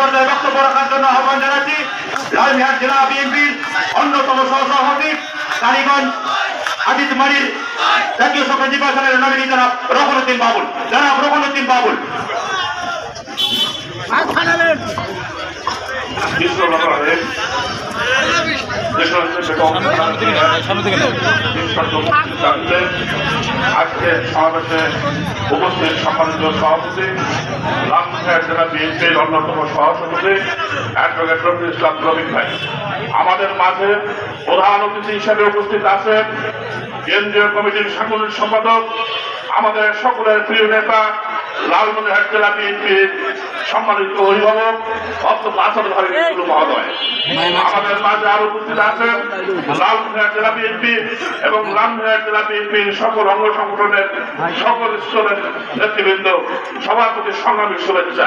পর্যায়ে বক্তব্য রাখার জন্য আহ্বান জানাচ্ছি। লালমিহাট জেলা বিএনপির অন্যতম সহসভাপতি কালীগঞ্জ আজিজ মারির জাতীয় সংসদ নির্বাচনের নমিনি জনাব রকনুদ্দিন বাবুল। জনাব রকনুদ্দিন বাবুল। আজকে সমাবেশে উপস্থিত সম্মানিত সভাপতি রামপুরহাট জেলা বিএনপির অন্যতম সহসভাপতি অ্যাডভোকেট রফিক ইসলাম রবিক ভাই। আমাদের মাঝে প্রধান অতিথি হিসেবে উপস্থিত আছেন কেন্দ্রীয় কমিটির সাংগঠনিক সম্পাদক, আমাদের সকলের প্রিয় নেতা, লালমনিরহাট জেলা বিএনপির সম্মানিত অভিভাবক আসাদ ভাই মহোদয়। আমাদের মাঝে আরও উপস্থিত আছেন লালমনিরহাট জেলা বিএনপি এবং লালমনিরহাট জেলা বিএনপির সকল অঙ্গ সংগঠনের সকল স্তরের নেতৃবৃন্দ সবার প্রতি সংগ্রামী শুভেচ্ছা।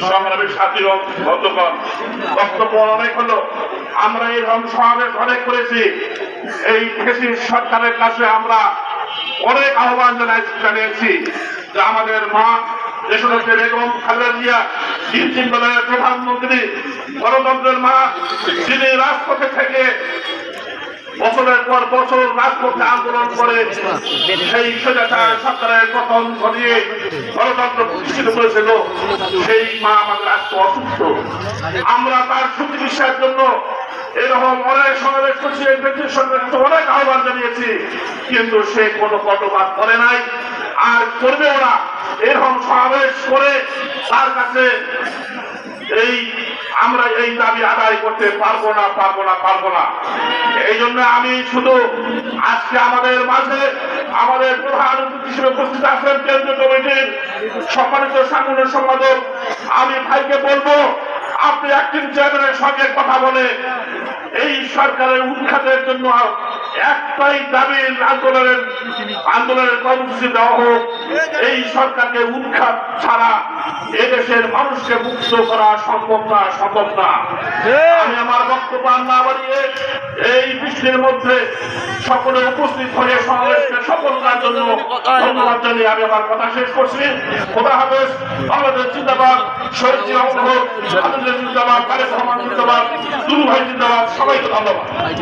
সংগ্রামী সাথী বন্ধুগণ বক্তব্য অনেক হলো। আমরা এই রং সমাবেশ অনেক করেছি। এই ফেসিস সরকারের কাছে আমরা অনেক আহ্বান জানাই- জানিয়েছি যে আমাদের মা সেই মা আমাদের অসুস্থ। আমরা তার বিশ্বাসের জন্য এরকম অনেক সমাবেশ করছি, এই ব্যক্তির সঙ্গে অনেক আহ্বান জানিয়েছি, কিন্তু সে কোনো কর্ণপাত করে নাই, আর করবেও না। এরকম সমাবেশ করে তার কাছে এই আমরা এই দাবি আদায় করতে পারব না পারব না পারব না। এই জন্য আমি শুধু আজকে আমাদের মাঝে আমাদের প্রধান হিসেবে উপস্থিত আছেন কেন্দ্রীয় কমিটির সম্মানিত সাংগঠনিক সম্পাদক আমি ভাইকে বলব, আপনি অ্যাক্টিং চেয়ারম্যানের সঙ্গে কথা বলে এই সরকারের উৎখাতের জন্য একটাই দাবির আন্দোলনের আন্দোলনের কর্মসূচি দেওয়া হোক। এই সরকারকে উৎখাত ছাড়া এদেশের মানুষকে মুক্ত করা সম্ভব না সম্ভব না। আমি আমার বক্তব্য না বাড়িয়ে এই বৃষ্টির মধ্যে সকলে উপস্থিত হয়ে সমাবেশকে সফল করার জন্য ধন্যবাদ জানিয়ে আমি আমার কথা শেষ করছি। খোদা হাফেজ বাংলাদেশ জিন্দাবাদ শহীদ জিয়া জিন্দাবাদ তারেক রহমান জিন্দাবাদ দুলু ভাই জিন্দাবাদ সবাইকে ধন্যবাদ।